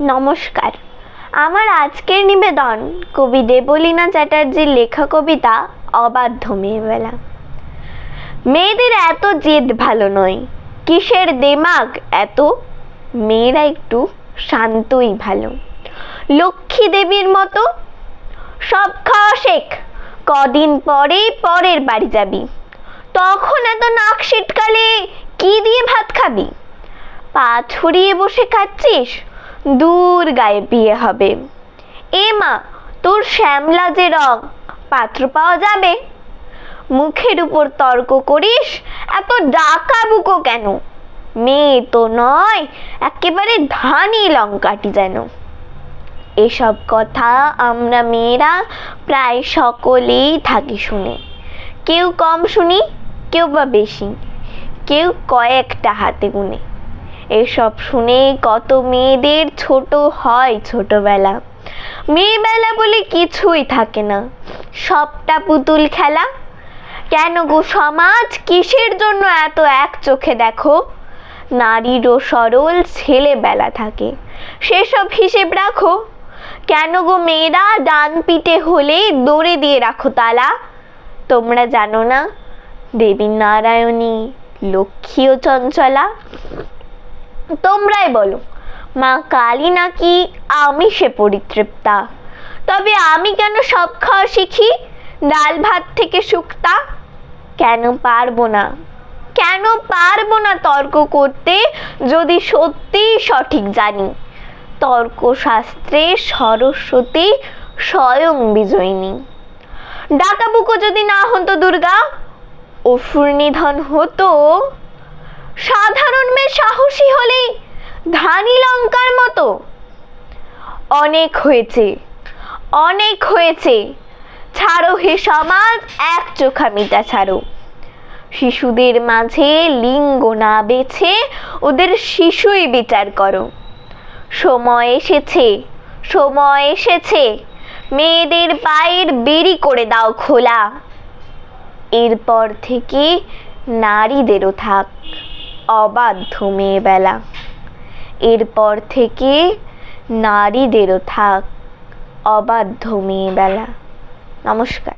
নমস্কার। আমার আজকের নিবেদন কবি দেবলীনা চ্যাটার্জির লেখা কবিতা অবাধ্য মেয়েবেলা। মেয়েদের এত জেদ ভালো নয়। কিসের দেমাগ? এত মেয়েরা একটু শান্তই ভালো। লক্ষ্মী দেবীর মতো সব খাওয়া শেখ। কদিন পরেই পরের বাড়ি যাবি। তখন এত নাক শীতকালে কি দিয়ে ভাত খাবি? পা ছড়িয়ে বসে খাচ্ছিস? দূর গায়ে বিয়ে হবে। এ মা, তোর শ্যামলা যে রং, পাত্র পাওয়া যাবে? মুখের উপর তর্ক করিস, এত ডাকা বুকো কেন? মেয়ে তো নয়, একেবারে ধানি লঙ্কাটি যেন। এসব কথা আমরা মেয়েরা প্রায় সকলেই থাকি শুনে। কেউ কম শুনি, কেউ বা বেশি। কেউ কয়েকটা হাতে গুনে। এসব শুনে কত মেয়েদের ছোট হয় ছোটবেলা। মেয়েবেলা বলে কিছুই থাকে না। সবটা পুতুল খেলা। কেন গো সমাজ কিসের জন্য এত এক চোখে দেখো? নারীরও সরল ছেলেবেলা থাকে। সেসব হিসেব রাখো। কেন গো মেয়েরা ডান পিঠে হলে দৌড়ে দিয়ে রাখো তালা? তোমরা জানো না দেবী নারায়ণী লক্ষ্মী ও চঞ্চলা। তোমরাই বলো, মা কালী নাকি আমি সে পরিতৃপ্তা? তবে আমি কেন সব খাওয়া শিখি? ডাল ভাত থেকে শুক্তা? কেন পারব না? কেন পারব না তর্ক করতে? যদি সত্যিই সঠিক জানি, তর্কশাস্ত্রে সরস্বতী স্বয়ং বিজয়িনী। ডাকাবুকো যদি না হতো দুর্গা, অসুর নিধন হতো। সাধারণ মেয়ে সাহসী হলেই ধানি লঙ্কার মতো। অনেক হয়েছে অনেক হয়েছে। ছাড়ো হে সমাজ, এক চোখা মিটা ছাড়ো। শিশুদের মাঝে লিঙ্গ না বেছে ওদের শিশুই বিচার করো। সময় এসেছে সময় এসেছে। মেয়েদের পায়ের বেরি করে দাও খোলা। এরপর থেকে নারীদেরও থাক, অবাধ্য মেয়েবেলা। এরপর থেকে নারীদেরও থাক অবাধ্য মেয়েবেলা। নমস্কার।